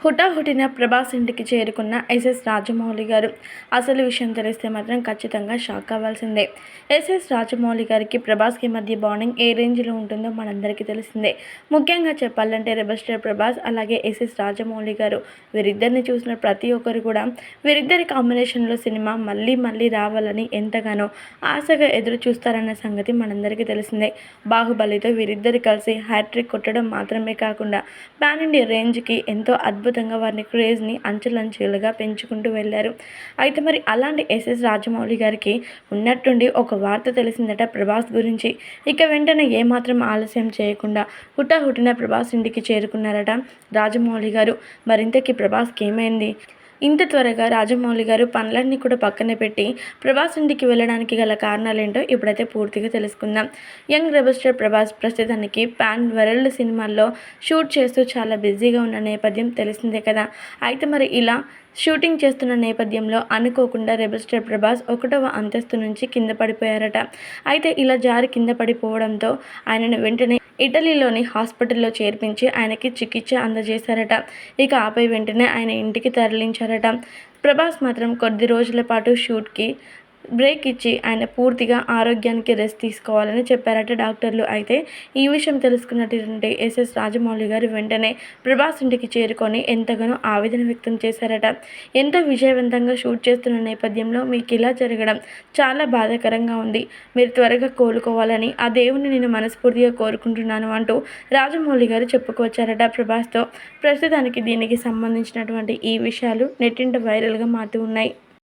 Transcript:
హుటాహుటిన ప్రభాస్ ఇంటికి చేరుకున్న ఎస్ఎస్ రాజమౌళి గారు. అసలు విషయం తెలిస్తే మాత్రం ఖచ్చితంగా షాక్ అవ్వాల్సిందే ఎస్ఎస్ రాజమౌళి గారికి ప్రభాస్కి మధ్య బాండింగ్ ఏ రేంజ్లో ఉంటుందో మనందరికీ తెలిసిందే. ముఖ్యంగా చెప్పాలంటే రెబస్టర్ ప్రభాస్ అలాగే ఎస్ఎస్ రాజమౌళి గారు వీరిద్దరిని చూసిన ప్రతి ఒక్కరు కూడా వీరిద్దరి కాంబినేషన్లో సినిమా మళ్ళీ మళ్ళీ రావాలని ఎంతగానో ఆశగా ఎదురు చూస్తారన్న సంగతి మనందరికీ తెలిసిందే. బాహుబలితో వీరిద్దరు కలిసి హ్యాట్రిక్ కొట్టడం మాత్రమే కాకుండా పాన్ ఇండియా రేంజ్కి ఎంతో అద్భుతంగా వారిని క్రేజ్ని అంచెలంచెలుగా పెంచుకుంటూ వెళ్ళారు. అయితే మరి అలాంటి ఎస్ఎస్ రాజమౌళి గారికి ఉన్నట్టుండి ఒక వార్త తెలిసిందట ప్రభాస్ గురించి. ఇక వెంటనే ఏమాత్రం ఆలస్యం చేయకుండా హుటాహుటిన ప్రభాస్ ఇంటికి చేరుకున్నారట రాజమౌళి గారు. మరింతకి ప్రభాస్కి ఏమైంది? ఇంత త్వరగా రాజమౌళి గారు పనులన్నీ కూడా పక్కన పెట్టి ప్రభాస్ ఇంటికి వెళ్ళడానికి గల కారణాలేంటో ఇప్పుడైతే పూర్తిగా తెలుసుకుందాం. యంగ్ రెబస్టర్ ప్రభాస్ ప్రస్తుతానికి పాన్ వరల్డ్ సినిమాల్లో షూట్ చేస్తూ చాలా బిజీగా ఉన్న నేపథ్యం తెలిసిందే కదా. అయితే మరి ఇలా షూటింగ్ చేస్తున్న నేపథ్యంలో అనుకోకుండా రెబస్టర్ ప్రభాస్ ఒకటవ అంతస్తు నుంచి కింద పడిపోయారట. అయితే ఇలా జారి కింద పడిపోవడంతో ఆయనను వెంటనే ఇటలీలోని హాస్పిటల్లో చేర్పించి ఆయనకి చికిత్స అందజేశారట. ఇక ఆపై వెంటనే ఆయన ఇంటికి తరలించారట. ప్రభాస్ మాత్రం కొద్ది రోజుల పాటు షూట్కి బ్రేక్ ఇచ్చి ఆయన పూర్తిగా ఆరోగ్యానికి రెస్ట్ తీసుకోవాలని చెప్పారట డాక్టర్లు. అయితే ఈ విషయం తెలుసుకున్నటువంటి ఎస్ఎస్ రాజమౌళి గారు వెంటనే ప్రభాస్ ఇంటికి చేరుకొని ఎంతగానో ఆవేదన వ్యక్తం చేశారట. ఎంతో విజయవంతంగా షూట్ చేస్తున్న నేపథ్యంలో మీకు ఇలా జరగడం చాలా బాధాకరంగా ఉంది. మీరు త్వరగా కోలుకోవాలని ఆ దేవుని నేను మనస్ఫూర్తిగా కోరుకుంటున్నాను అంటూ రాజమౌళి గారు చెప్పుకొచ్చారట ప్రభాస్తో. ప్రస్తుతానికి దీనికి సంబంధించినటువంటి ఈ విషయాలు నెట్టింట వైరల్గా మారుతూ ఉన్నాయి.